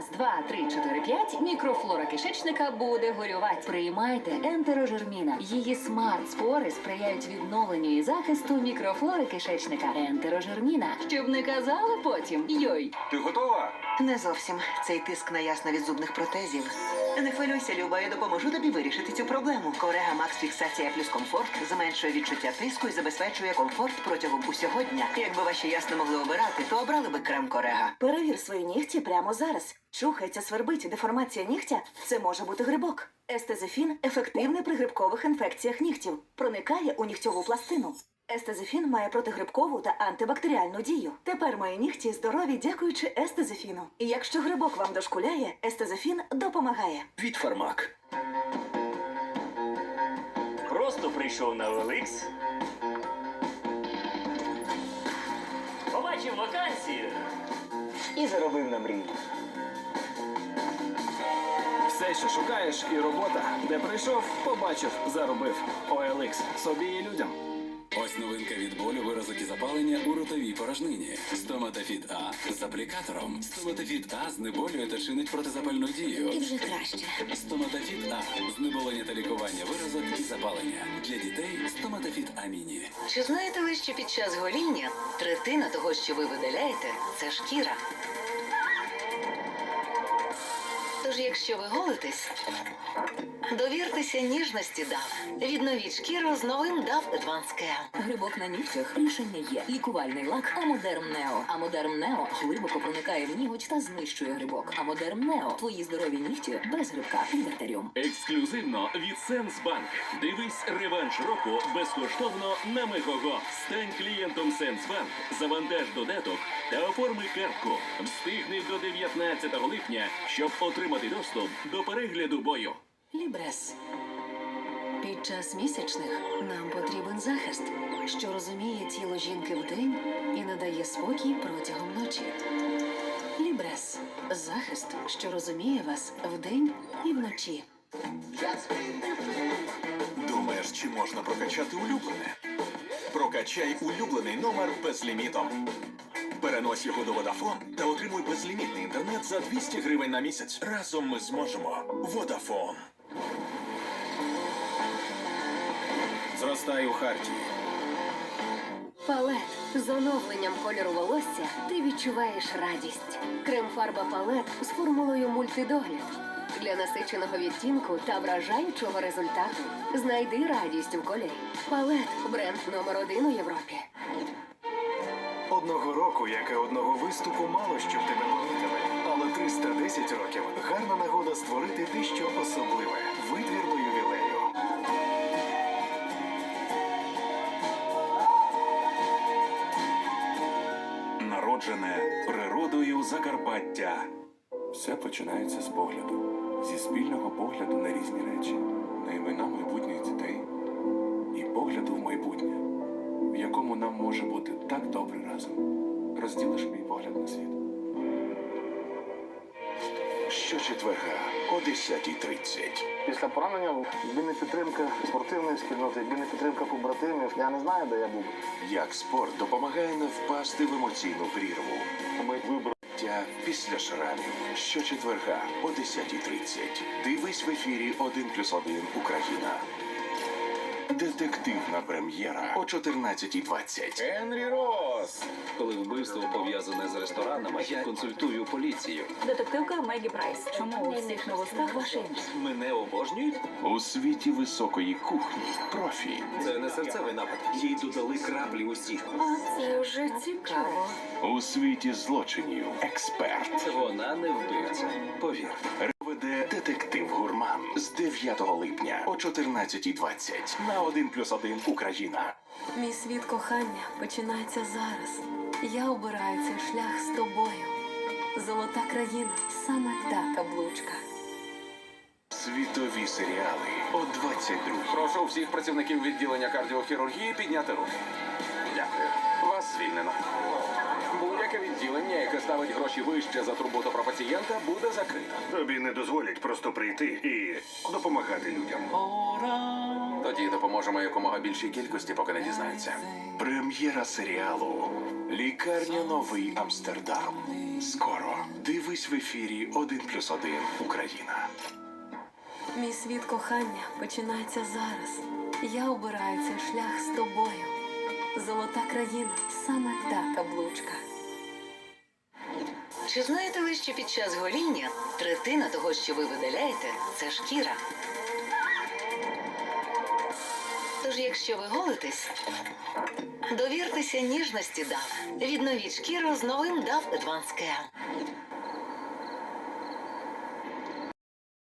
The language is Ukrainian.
Раз, два, три, чотири, п'ять. Мікрофлора кишечника буде горювати. Приймайте ентерожерміна. Її смарт-спори сприяють відновленню і захисту мікрофлори кишечника. Ентерожерміна. Щоб не казали потім. Йой. Ти готова? Не зовсім цей тиск на ясно від зубних протезів. Не хвилюйся, Люба, я допоможу тобі вирішити цю проблему. Корега Макс Фіксація плюс комфорт зменшує відчуття тиску і забезпечує комфорт протягом усього дня. Якби ваші ясно могли обирати, то обрали би крем Корега. Перевір свої нігті прямо зараз. Чухається, свербить, деформація нігтя це може бути грибок. Естезефін ефективний при грибкових інфекціях нігтів. Проникає у нігтьову пластину. Естезефін має протигрибкову та антибактеріальну дію. Тепер мої нігті здорові, дякуючи естезефіну. І якщо грибок вам дошкуляє, естезефін допомагає. Від фармак. Просто прийшов на Великс. Побачив вакансію. І заробив на мрію. Все, що шукаєш, і робота. Де прийшов, побачив, заробив. OLX. собі і людям. Новинка від болю, виразок і запалення у ротовій порожнині. Стоматофіт А з аплікатором. Стоматофіт А знеболює та чинить протизапальну дію. І вже краще. Стоматофіт А знеболення та лікування виразок і запалення. Для дітей стоматофіт А міні. Чи знаєте ви, що під час гоління третина того, що ви видаляєте, це шкіра? Тож, якщо ви голитесь, довіртеся ніжності DAF. Відновіть шкіру з новим DAF Advanced Care. Грибок на нігтях рішення є. Лікувальний лак Амодерм Нео. Амодерм Нео глибоко проникає в ніготь та знищує грибок. Амодерм Нео. Твої здорові нігті без грибка. Від артеріум. Ексклюзивно від Сенсбанк. Дивись реванш року безкоштовно на Мегого. Стань клієнтом Сенсбанк, завантаж додаток та оформи картку. Встигни до 19 липня, щоб отримати доступ до перегляду бою. Лібрес. Під час місячних нам потрібен захист, що розуміє тіло жінки вдень і надає спокій протягом ночі. Лібрес захист, що розуміє вас вдень і вночі. Думаєш, чи можна прокачати улюблене? Прокачай улюблений номер безлімітом. Перенось його до Vodafone та отримуй безлімітний інтернет за 200 гривень на місяць. Разом ми зможемо. Vodafone. Зростай у Хартії. Палет з оновленням кольору волосся ти відчуваєш радість. Крем-фарба палет з формулою мультидогляд. Для насиченого відтінку та вражаючого результату знайди радість у кольорі. Палет бренд номер один у Європі. Одного року, як і одного виступу, мало щоб тебе помітили. Але 310 років гарна нагода створити дещо особливе. Витвір Народжене природою Закарпаття. Все починається з погляду, зі спільного погляду на різні речі, на імена майбутніх дітей і погляду в майбутнє, в якому нам може бути так добре разом. Розділиш мій погляд на світ. Щочетверга о 10.30. Після поранення єдина підтримка спортивної спільноти, єдина підтримка побратимів. Я не знаю, де я був. Як спорт допомагає не впасти в емоційну прірву. Ми вибрали. Після шрамів. Щочетверга о 10.30. Дивись в ефірі 1 плюс 1 Україна. Детективна прем'єра о 14.20. Генрі Рос. Коли вбивство пов'язане з ресторанами, я консультую поліцію. Детективка Мегі Прайс. Чому у всіх на ваше ім'я? Мене обожнюють? У світі високої кухні. Профі. Це не серцевий напад. Їй додали краплі усіх. А це вже цікаво. У світі злочинів. Експерт. Вона не вбивця. Повір. Веде детектив Гурман з 9 липня о 14.20 на 1 плюс 1 Україна. Мій світ кохання починається зараз. Я обираю цей шлях з тобою. Золота країна саме та каблучка. Світові серіали о 22 Прошу всіх працівників відділення кардіохірургії підняти руки. Дякую. Вас звільнено. Відділення, яке ставить гроші вище за турботу про пацієнта, буде закрито. Тобі не дозволять просто прийти і допомагати людям. Тоді допоможемо якомога більшій кількості, поки не дізнаються. Прем'єра серіалу Лікарня Новий Амстердам. Скоро. Дивись в ефірі 1 плюс 1 Україна. Мій світ кохання починається зараз. Я обираю цей шлях з тобою. Золота країна саме та каблучка. Чи знаєте ви, що під час гоління третина того, що ви видаляєте, це шкіра? Тож, якщо ви голитесь, довіртеся ніжності DAF. Відновіть шкіру з новим DAF Advanced Care.